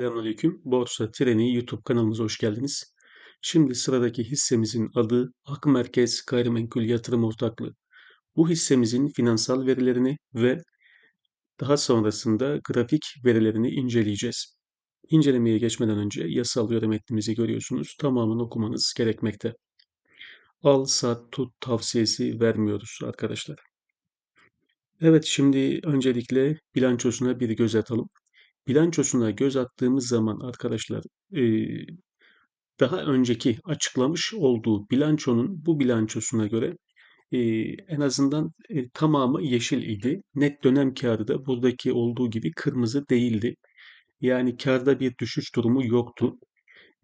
Selamünaleyküm. Borsa Treni YouTube kanalımıza hoş geldiniz. Şimdi sıradaki hissemizin adı Ak Merkez Gayrimenkul Yatırım Ortaklığı. Bu hissemizin finansal verilerini ve daha sonrasında grafik verilerini inceleyeceğiz. İncelemeye geçmeden önce yasal uyarı metnimizi görüyorsunuz. Tamamını okumanız gerekmekte. Al, sat, tut tavsiyesi vermiyoruz arkadaşlar. Evet şimdi öncelikle bilançosuna bir göz atalım. Bilançosuna göz attığımız zaman arkadaşlar e, daha önceki açıklamış olduğu bilançonun bu bilançosuna göre e, en azından e, tamamı yeşil idi. Net dönem kârı da buradaki olduğu gibi kırmızı değildi. Yani kârda bir düşüş durumu yoktu.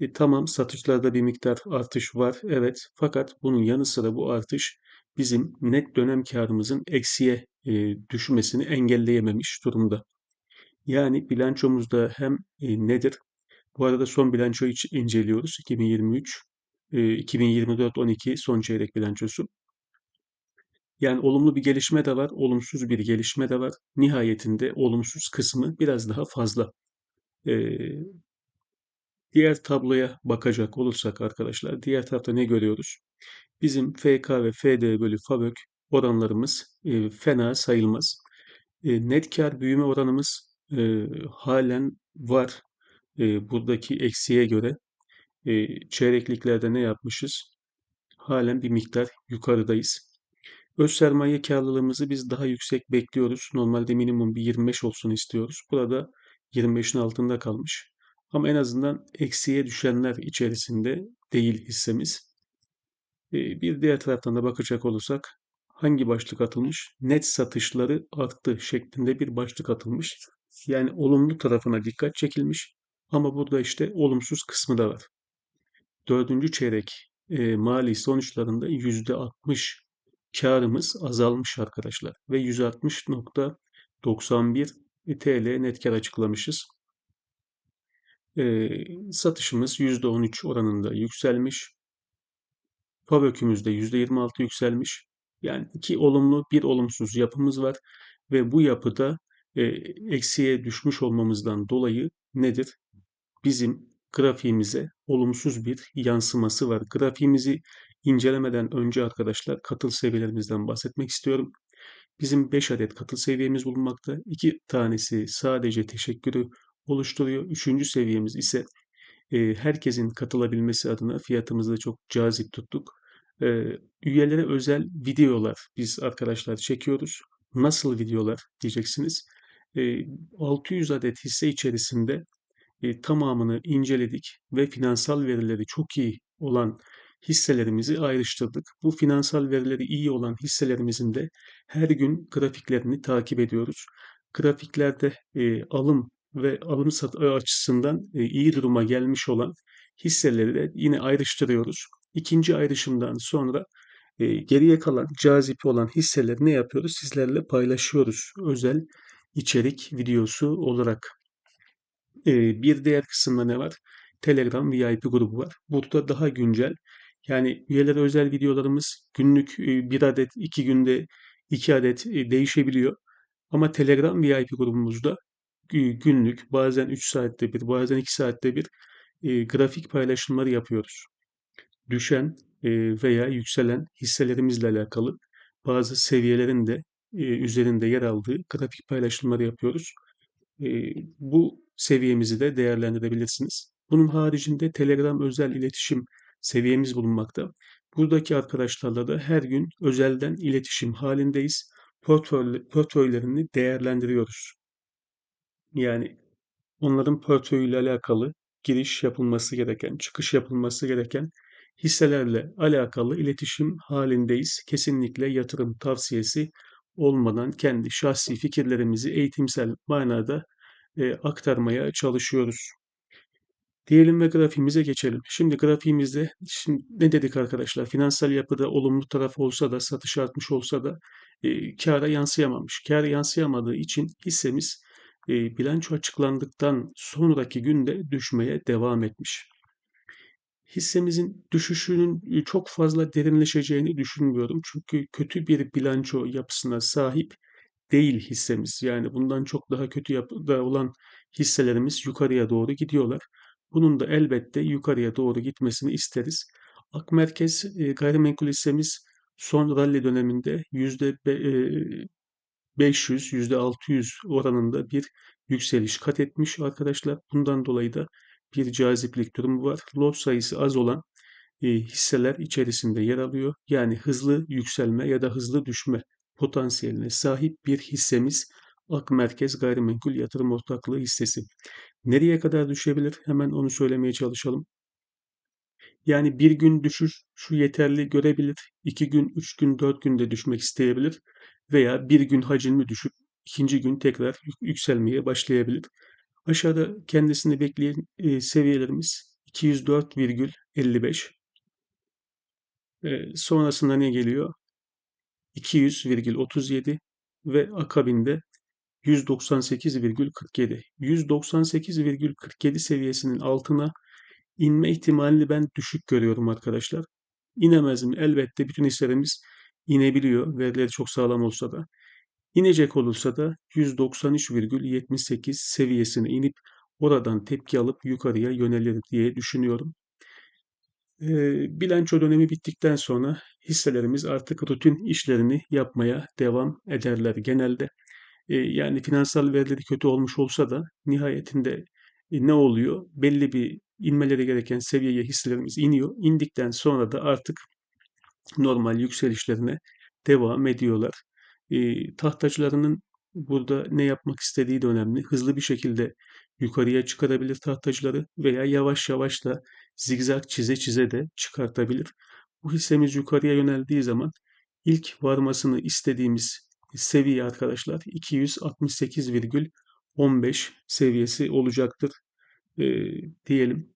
E, tamam satışlarda bir miktar artış var evet fakat bunun yanı sıra bu artış bizim net dönem kârımızın eksiye e, düşmesini engelleyememiş durumda. Yani bilançomuzda hem e, nedir? Bu arada son bilançoyu inceliyoruz. 2023, e, 2024-12 son çeyrek bilançosu. Yani olumlu bir gelişme de var, olumsuz bir gelişme de var. Nihayetinde olumsuz kısmı biraz daha fazla. E, diğer tabloya bakacak olursak arkadaşlar, diğer tarafta ne görüyoruz? Bizim FK ve FD bölü FAVÖK oranlarımız e, fena sayılmaz. E, net kar büyüme oranımız e, halen var. E, buradaki eksiğe göre e, çeyrekliklerde ne yapmışız? Halen bir miktar yukarıdayız. Öz sermaye karlılığımızı biz daha yüksek bekliyoruz. Normalde minimum bir 25 olsun istiyoruz. Burada 25'in altında kalmış. Ama en azından eksiye düşenler içerisinde değil hissemiz. Bir diğer taraftan da bakacak olursak hangi başlık atılmış? Net satışları arttı şeklinde bir başlık atılmış. Yani olumlu tarafına dikkat çekilmiş. Ama burada işte olumsuz kısmı da var. Dördüncü çeyrek e, mali sonuçlarında %60 karımız azalmış arkadaşlar. Ve 160.91 TL net kar açıklamışız. E, satışımız %13 oranında yükselmiş. FAVÖK'ümüz de %26 yükselmiş. Yani iki olumlu bir olumsuz yapımız var. Ve bu yapıda e, eksiye düşmüş olmamızdan dolayı nedir? Bizim grafiğimize olumsuz bir yansıması var. Grafiğimizi incelemeden önce arkadaşlar katıl seviyelerimizden bahsetmek istiyorum. Bizim 5 adet katıl seviyemiz bulunmakta. 2 tanesi sadece teşekkürü oluşturuyor. Üçüncü seviyemiz ise e, herkesin katılabilmesi adına fiyatımızı çok cazip tuttuk. E, üyelere özel videolar biz arkadaşlar çekiyoruz. Nasıl videolar diyeceksiniz. E, 600 adet hisse içerisinde e, tamamını inceledik ve finansal verileri çok iyi olan hisselerimizi ayrıştırdık. Bu finansal verileri iyi olan hisselerimizin de her gün grafiklerini takip ediyoruz. Grafiklerde e, alım ve alım açısından e, iyi duruma gelmiş olan hisseleri de yine ayrıştırıyoruz. İkinci ayrışımdan sonra geriye kalan cazip olan hisseleri ne yapıyoruz? Sizlerle paylaşıyoruz özel içerik videosu olarak. Bir diğer kısımda ne var? Telegram VIP grubu var. Burada daha güncel yani üyelere özel videolarımız günlük bir adet, iki günde iki adet değişebiliyor. Ama Telegram VIP grubumuzda günlük bazen 3 saatte bir, bazen 2 saatte bir grafik paylaşımları yapıyoruz. Düşen veya yükselen hisselerimizle alakalı bazı seviyelerin de e, üzerinde yer aldığı grafik paylaşımları yapıyoruz. E, bu seviyemizi de değerlendirebilirsiniz. Bunun haricinde Telegram özel iletişim seviyemiz bulunmakta. Buradaki arkadaşlarla da her gün özelden iletişim halindeyiz. Portföy, portföylerini değerlendiriyoruz. Yani onların portföyüyle alakalı giriş yapılması gereken, çıkış yapılması gereken hisselerle alakalı iletişim halindeyiz. Kesinlikle yatırım tavsiyesi olmadan kendi şahsi fikirlerimizi eğitimsel manada e, aktarmaya çalışıyoruz. Diyelim ve grafiğimize geçelim. Şimdi grafiğimizde şimdi ne dedik arkadaşlar? Finansal yapıda olumlu taraf olsa da satış artmış olsa da e, kâra yansıyamamış. Kâra yansıyamadığı için hissemiz e, bilanço açıklandıktan sonraki günde düşmeye devam etmiş. Hissemizin düşüşünün çok fazla derinleşeceğini düşünmüyorum. Çünkü kötü bir bilanço yapısına sahip değil hissemiz. Yani bundan çok daha kötü yapıda olan hisselerimiz yukarıya doğru gidiyorlar. Bunun da elbette yukarıya doğru gitmesini isteriz. Ak Merkez e, gayrimenkul hissemiz son rally döneminde yüzde e, 500, yüzde 600 oranında bir yükseliş kat etmiş arkadaşlar. Bundan dolayı da bir caziplik durumu var. Lot sayısı az olan e, hisseler içerisinde yer alıyor. Yani hızlı yükselme ya da hızlı düşme potansiyeline sahip bir hissemiz Ak Merkez Gayrimenkul Yatırım Ortaklığı hissesi. Nereye kadar düşebilir? Hemen onu söylemeye çalışalım. Yani bir gün düşüş şu yeterli görebilir. iki gün, üç gün, dört günde düşmek isteyebilir. Veya bir gün hacimli düşüp ikinci gün tekrar yükselmeye başlayabilir. Aşağıda kendisini bekleyen e, seviyelerimiz 204,55. E, sonrasında ne geliyor? 200,37 ve akabinde 198,47. 198,47 seviyesinin altına inme ihtimalini ben düşük görüyorum arkadaşlar. İnemez mi? Elbette bütün hisselerimiz inebiliyor. Verileri çok sağlam olsa da. İnecek olursa da 193,78 seviyesine inip oradan tepki alıp yukarıya yönelir diye düşünüyorum. E, bilanço dönemi bittikten sonra hisselerimiz artık rutin işlerini yapmaya devam ederler genelde. E, yani finansal verileri kötü olmuş olsa da nihayetinde e, ne oluyor? Belli bir inmeleri gereken seviyeye hisselerimiz iniyor. İndikten sonra da artık normal yükselişlerine devam ediyorlar. E, tahtacılarının burada ne yapmak istediği de önemli. Hızlı bir şekilde yukarıya çıkarabilir tahtacıları veya yavaş yavaş da zigzag çize çize de çıkartabilir. Bu hissemiz yukarıya yöneldiği zaman ilk varmasını istediğimiz seviye arkadaşlar 268,15 seviyesi olacaktır e, diyelim.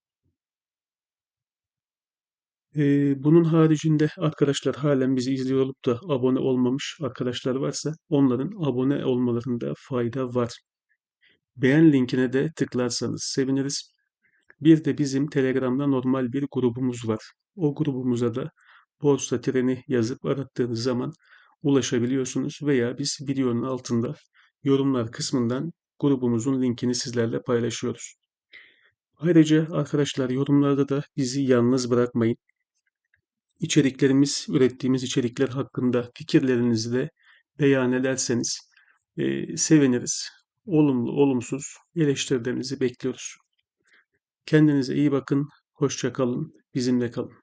Bunun haricinde arkadaşlar halen bizi izliyor olup da abone olmamış arkadaşlar varsa onların abone olmalarında fayda var. Beğen linkine de tıklarsanız seviniriz. Bir de bizim Telegram'da normal bir grubumuz var. O grubumuza da borsa treni yazıp arattığınız zaman ulaşabiliyorsunuz veya biz videonun altında yorumlar kısmından grubumuzun linkini sizlerle paylaşıyoruz. Ayrıca arkadaşlar yorumlarda da bizi yalnız bırakmayın. İçeriklerimiz, ürettiğimiz içerikler hakkında fikirlerinizi de beyan ederseniz e, seviniriz. Olumlu, olumsuz eleştirilerinizi bekliyoruz. Kendinize iyi bakın, hoşça kalın, bizimle kalın.